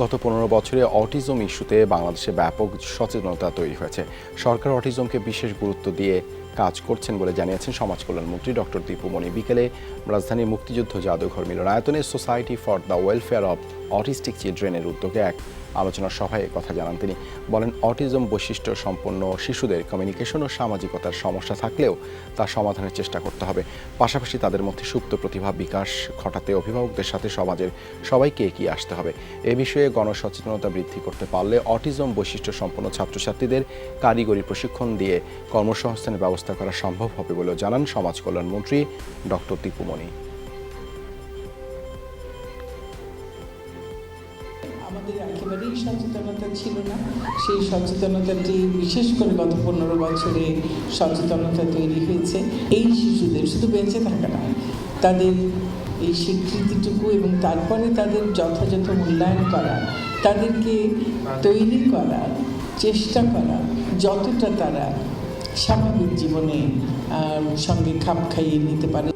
গত পনেরো বছরে অটিজম ইস্যুতে বাংলাদেশে ব্যাপক সচেতনতা তৈরি হয়েছে। সরকার অটিজমকে বিশেষ গুরুত্ব দিয়ে কাজ করছেন বলে জানিয়েছেন সমাজ কল্যাণমন্ত্রী ডক্টর দীপুমণি বিকেলে রাজধানীর মুক্তিযুদ্ধ জাদুঘর মিলনায়তনে society for the welfare of autistic চিলড্রেনের উদ্যোগে এক আলোচনা সভায় কথা জানান তিনি। বলেন, অটিজম বৈশিষ্ট্য সম্পন্ন শিশুদের কমিউনিকেশন ও সামাজিকতার সমস্যা থাকলেও তা সমাধানের চেষ্টা করতে হবে। পাশাপাশি তাদের মধ্যে সুপ্ত প্রতিভা, বিকাশ ঘটাতে অভিভাবকদের সাথে সমাজের সবাইকে এগিয়ে আসতে হবে। এ বিষয়ে গণসচেতনতা বৃদ্ধি করতে পারলে অটিজম বৈশিষ্ট্য সম্পন্ন ছাত্রছাত্রীদের কারিগরি প্রশিক্ষণ দিয়ে কর্মসংস্থানের ব্যবস্থা করা সম্ভব হবে বলেও জানান সমাজ কল্যাণমন্ত্রী ডক্টর দীপুমণি আমাদের একেবারেই সচেতনতা ছিল না। সেই সচেতনতাটি বিশেষ করে গত পনেরো বছরে সচেতনতা তৈরি হয়েছে। এই শিশুদের শুধু বেঁচে থাকা না তাদের এই স্বীকৃতিটুকু এবং তারপরে তাদের যথাযথ মূল্যায়ন করা, তাদেরকে তৈরি করা, চেষ্টা করা, যতটা তারা স্বাভাবিক জীবনে সঙ্গে খাপ খাইয়ে নিতে পারে।